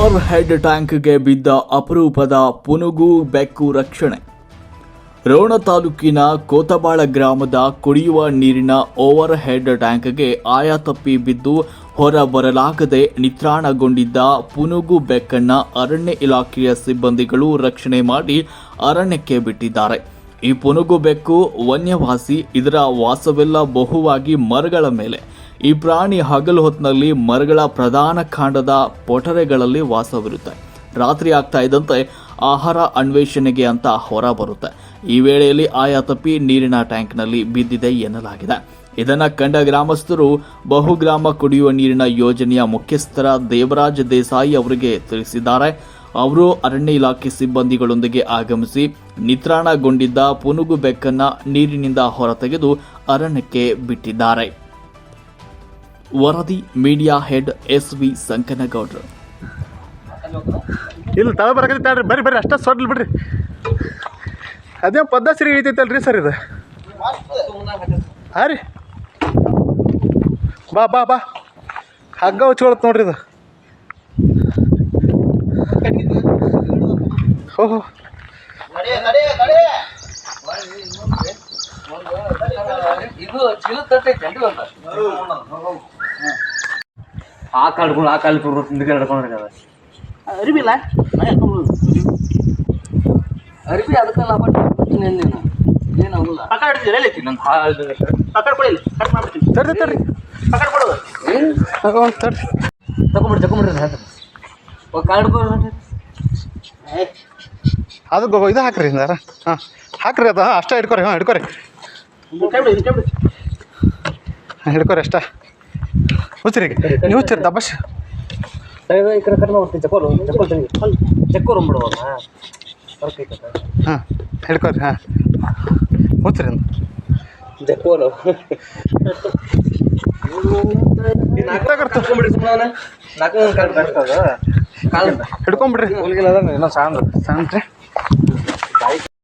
Over head ಟ್ಯಾಂಕ್ಗೆ ಬಿದ್ದ ಅಪರೂಪದ ಪುನುಗು ಬೆಕ್ಕು ರಕ್ಷಣೆ. ರೋಣ ತಾಲೂಕಿನ ಕೋತಬಾಳ ಗ್ರಾಮದ ಕುಡಿಯುವ ನೀರಿನ ಓವರ್ ಹೆಡ್ ಟ್ಯಾಂಕ್ಗೆ ಆಯ ತಪ್ಪಿ ಬಿದ್ದು ಹೊರ ಬರಲಾಗದೆ ನಿತ್ರಾಣಗೊಂಡಿದ್ದ ಪುನುಗು ಬೆಕ್ಕನ್ನ ಅರಣ್ಯ ಇಲಾಖೆಯ ಸಿಬ್ಬಂದಿಗಳು ರಕ್ಷಣೆ ಮಾಡಿ ಅರಣ್ಯಕ್ಕೆ ಬಿಟ್ಟಿದ್ದಾರೆ. ಈ ಪುನುಗು ಬೆಕ್ಕು ವನ್ಯವಾಸಿ, ಇದರ ವಾಸವೆಲ್ಲ ಬಹುವಾಗಿ ಮರಗಳ ಮೇಲೆ. ಈ ಪ್ರಾಣಿ ಹಗಲು ಹೊತ್ತಿನಲ್ಲಿ ಮರಗಳ ಪ್ರಧಾನ ಕಾಂಡದ ಪೊಟರೆಗಳಲ್ಲಿ ವಾಸವಿರುತ್ತೆ. ರಾತ್ರಿ ಆಗ್ತಾ ಇದ್ದಂತೆ ಆಹಾರ ಅನ್ವೇಷಣೆಗೆ ಅಂತ ಹೊರ ಬರುತ್ತೆ ಈ ವೇಳೆಯಲ್ಲಿ ಆಯಾ ತಪ್ಪಿ ನೀರಿನ ಟ್ಯಾಂಕ್ನಲ್ಲಿ ಬಿದ್ದಿದೆ ಎನ್ನಲಾಗಿದೆ. ಇದನ್ನ ಕಂಡ ಗ್ರಾಮಸ್ಥರು ಬಹುಗ್ರಾಮ ಕುಡಿಯುವ ನೀರಿನ ಯೋಜನೆಯ ಮುಖ್ಯಸ್ಥರ ದೇವರಾಜ್ ದೇಸಾಯಿ ಅವರಿಗೆ ತಿಳಿಸಿದ್ದಾರೆ. ಅವರು ಅರಣ್ಯ ಇಲಾಖೆ ಸಿಬ್ಬಂದಿಗಳೊಂದಿಗೆ ಆಗಮಿಸಿ ನಿತ್ರಾಣಗೊಂಡಿದ್ದ ಪುನುಗು ಬೆಕ್ಕನ್ನ ನೀರಿನಿಂದ ಹೊರತೆಗೆದು ಅರಣ್ಯಕ್ಕೆ ಬಿಟ್ಟಿದ್ದಾರೆ. ವರದಿ ಮೀಡಿಯಾ ಹೆಡ್ ಎಸ್ ವಿ ಸಂಕನಗೌಡರು. ಇಲ್ಲ ತಳ ಬರಕತ್ತೆ ತಡ್ರಿ ಬರ್ರಿ ಬರ್ರಿ ಅಷ್ಟ ಸೊಡ್ಲಿ ಬಿಡ್ರಿ. ಅದೇ ಪದ್ಧತಿ ಇಳಿತೈತಲ್ರಿ ಸರ್ ಇದು? ಹಾಂ ರೀ. ಬಾ ಬಾ ಬಾ. ಹಗ್ಗ ಹಚ್ಕೊಳತ್ ನೋಡ್ರಿ ಇದು. ಓಹೋ ಇದು ಚಿಲು ತಟ್ಟೈತೆ ಅಂತ ಆ ಕಾಲ್ಗಳು ಆ ಕಾಲು ಹಿಂದ್ಗಡೆ ನಡ್ಕೊಂಡ್ರೆ ಅದ ಅರಿವಿಲ್ಲ? ಅರಿವಿ ಅದಕ್ಕಲ್ಲ ಬಟ್ ಇನ್ನೇನು ಏನಾಗಲ್ಲ ತಡ್ರಿ ಏನು ತಡ್ ತಡ್ರಿ ತಗೊಂಬಿಡ್ರಿ ತಗೊಂಬಿಡ್ರಿ ಹೇಳ್ತಾರೆ ಕಾರ್ಡ್ ಅದು ಗೊ- ಇದು ಹಾಕ್ರಿ ಹಿಂದಾರ ಹಾಂ ಹಾಕ್ರಿ ಅದು. ಹಾಂ ಅಷ್ಟ ಹಿಡ್ಕೊರಿ ಹಾಂ ಹಿಡ್ಕೊರಿ. ಹಾಂ ಹಿಡ್ಕೊರಿ ಅಷ್ಟ. ಹುಚ್ಚಿರಿ ನೀವು ಹುಚ್ಚಿರಿ ದಬ್ಬಶ್ ಈ ಕಡೆ ಕಡಿಮೆ ಬರ್ತೀನಿ ಚಕೋರು ಚಕೋರು ತಂಗಿ. ಚಕ್ಕೋರು ಬರ್ಕೈತೆ ಹಾಂ ಹಿಡ್ಕೊರಿ ಹಾಂ. ಹುಚ್ಚಿರಿ ಚಕ್ಕೋರು. ಹಿಡ್ಕೊಂಬಿಡ್ರಿ. ಏನೋ ಕಾಲು ಕಟ್ತದ